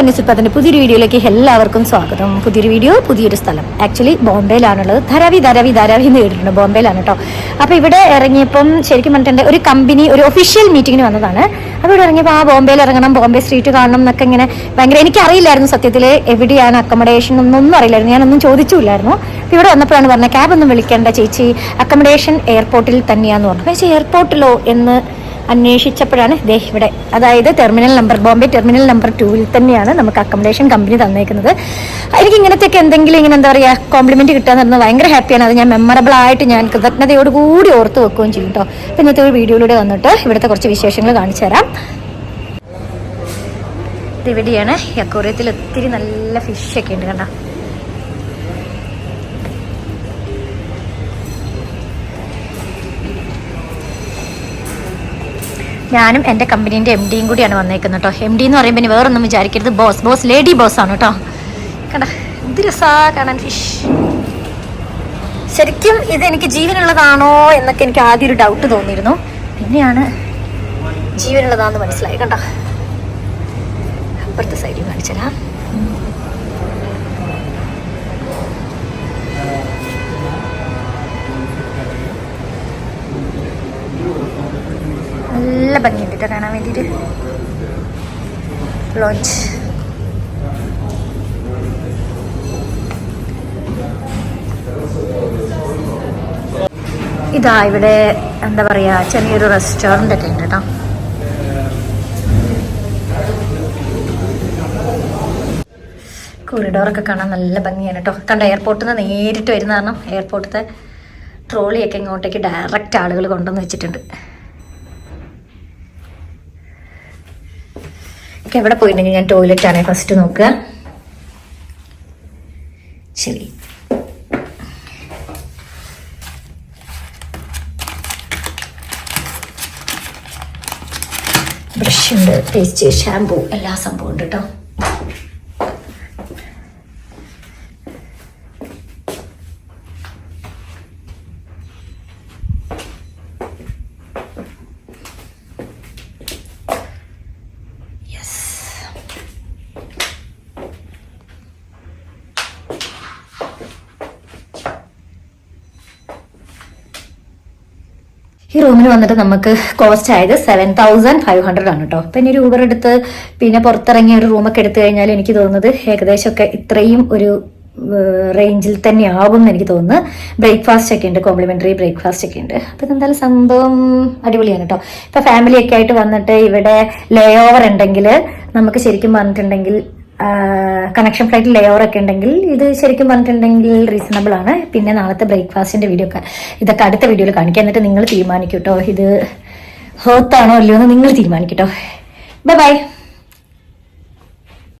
അന്യസുൽപ്പത്തിന്റെ പുതിയൊരു വീഡിയോയിലേക്ക് എല്ലാവർക്കും സ്വാഗതം. പുതിയൊരു വീഡിയോ പുതിയൊരു സ്ഥലം. ആക്ച്വലി ബോംബെയിലാണുള്ളത്. ധാരാവി ധാരാവി ധാരാവി എന്ന് കേട്ടിട്ടുണ്ട് ബോംബെയിലാണ് കേട്ടോ അപ്പോൾ ഇവിടെ ഇറങ്ങിയപ്പം ശരിക്കും പറഞ്ഞിട്ടുണ്ട് ഒരു കമ്പനി ഒരു ഒഫീഷ്യൽ മീറ്റിംഗിന് വന്നതാണ്. അപ്പോൾ ഇവിടെ ഇറങ്ങിയപ്പോൾ ആ ബോംബെയിൽ ഇറങ്ങണം ബോംബെ സ്ട്രീറ്റ് കാണണം എന്നൊക്കെ ഇങ്ങനെ ഭയങ്കര എനിക്കറിയില്ലായിരുന്നു സത്യത്തിൽ എവിടെയാണ് അക്കോമഡേഷൻ ഒന്നും അറിയില്ലായിരുന്നു. ഞാനൊന്നും ചോദിച്ചില്ലായിരുന്നു ഇവിടെ വന്നപ്പോഴാണ് പറഞ്ഞത് ക്യാബ് ഒന്നും വിളിക്കേണ്ട ചേച്ചി. അക്കോമഡേഷൻ എയർപോർട്ടിൽ തന്നെയാന്ന് പറഞ്ഞു. പക്ഷേ എയർപോർട്ടിലോ എന്ന് അന്വേഷിച്ചപ്പോഴാണ് ദേ ഇവിടെ. അതായത് terminal number Bombay terminal number ടൂവിൽ തന്നെയാണ് നമുക്ക് അക്കോമഡേഷൻ കമ്പനി തന്നേക്കുന്നത്. എനിക്ക് ഇങ്ങനത്തെയൊക്കെ എന്തെങ്കിലും ഇങ്ങനെ എന്താ പറയുക കോംപ്ലിമെന്റ് കിട്ടാന്ന് പറഞ്ഞാൽ ഭയങ്കര ഹാപ്പിയാണ് അത് ഞാൻ മെമ്മറബിൾ ആയിട്ട് ഞാൻ കൃതജ്ഞതയോട് കൂടി ഓർത്ത് വെക്കുകയും ചെയ്യും കേട്ടോ അപ്പം ഇന്നത്തെ ഒരു വീഡിയോയിലൂടെ വന്നിട്ട് ഇവിടുത്തെ കുറച്ച് വിശേഷങ്ങൾ കാണിച്ചു തരാം. ഇവിടെയാണ് ഈ അക്വറിയത്തിൽ ഒത്തിരി നല്ല ഫിഷൊക്കെ ഉണ്ട് കണ്ടോ. ഞാനും എന്റെ കമ്പനീന്റെ എം ഡിയും കൂടിയാണ് വന്നേക്കുന്നത് കേട്ടോ എം ഡി എന്ന് പറയുമ്പോൾ ഇനി വേറൊന്നും വിചാരിക്കരുത്. ബോസ് ബോസ് ലേഡി ബോസ് ആണ് കേട്ടോ കണ്ട എന്ത് രസാ കാണാൻ. ഫിഷ് ശരിക്കും ഇത് എനിക്ക് ജീവനുള്ളതാണോ എന്നൊക്കെ എനിക്ക് ആദ്യം ഒരു ഡൗട്ട് തോന്നിയിരുന്നു. പിന്നെയാണ് ജീവനുള്ളതാണെന്ന് മനസ്സിലായി. കണ്ടോ അപ്പുറത്തെ സൈഡിൽ കാണിച്ചരാ നല്ല ഭംഗിയുണ്ട് കേട്ടോ കാണാൻ വേണ്ടിയിട്ട് ലോഞ്ച് ഇതാ ഇവിടെ എന്താ പറയാ ചെറിയൊരു റെസ്റ്റോറന്റ് ഒക്കെ ഉണ്ട് കേട്ടോ കോറിഡോറൊക്കെ കാണാൻ നല്ല ഭംഗിയാണ് കേട്ടോ കണ്ട എയർപോർട്ടിൽ നിന്ന് നേരിട്ട് വരുന്ന കാരണം എയർപോർട്ടിലത്തെ ട്രോളിയൊക്കെ ഇങ്ങോട്ടേക്ക് ഡയറക്റ്റ് ആളുകൾ കൊണ്ടുവന്ന് വെച്ചിട്ടുണ്ട്. ഒക്കെ എവിടെ പോയിട്ടുണ്ടെങ്കിൽ ഞാൻ ടോയ്ലറ്റ് ആണ് ഫസ്റ്റ് നോക്കുക. ശരി. ബ്രഷ് ഉണ്ട് പേസ്റ്റ് ഷാമ്പു എല്ലാ സംഭവം ഉണ്ട് കേട്ടോ ഈ റൂമിൽ വന്നിട്ട് നമുക്ക് കോസ്റ്റ് ആയത് സെവൻ തൗസൻഡ് ഫൈവ് ഹൺഡ്രഡ് ആണ് കേട്ടോ പിന്നെ ഒരു ഊബർ എടുത്ത് പിന്നെ പുറത്തിറങ്ങിയ ഒരു റൂമൊക്കെ എടുത്തു കഴിഞ്ഞാൽ എനിക്ക് തോന്നുന്നത് ഏകദേശമൊക്കെ ഇത്രയും ഒരു റേഞ്ചിൽ തന്നെ ആകും എന്ന് എനിക്ക് തോന്നുന്നു. ബ്രേക്ക്ഫാസ്റ്റ് ഒക്കെ ഉണ്ട് കോംപ്ലിമെന്ററി ബ്രേക്ക്ഫാസ്റ്റ് ഒക്കെ ഉണ്ട്. അപ്പം ഇതെന്തായാലും സംഭവം അടിപൊളിയാണ് കേട്ടോ ഇപ്പം ഫാമിലി ഒക്കെ ആയിട്ട് വന്നിട്ട് ഇവിടെ ലേ ഓവർ ഉണ്ടെങ്കിൽ നമുക്ക് ശരിക്കും പറഞ്ഞിട്ടുണ്ടെങ്കിൽ കണക്ഷൻ ഫ്ലൈറ്റ് ലേ ഒക്കെ ഉണ്ടെങ്കിൽ ഇത് ശരിക്കും പറഞ്ഞിട്ടുണ്ടെങ്കിൽ റീസണബിൾ ആണ്. പിന്നെ നാളത്തെ ബ്രേക്ക്ഫാസ്റ്റിന്റെ വീഡിയോ ഒക്കെ ഇതൊക്കെ അടുത്ത വീഡിയോയിൽ കാണിക്കാം. എന്നിട്ട് നിങ്ങൾ തീരുമാനിക്കൂട്ടോ കേട്ടോ ഇത് ഹേർത്താണോ അല്ലയോ എന്ന് നിങ്ങൾ തീരുമാനിക്കട്ടോ ബൈ ബൈ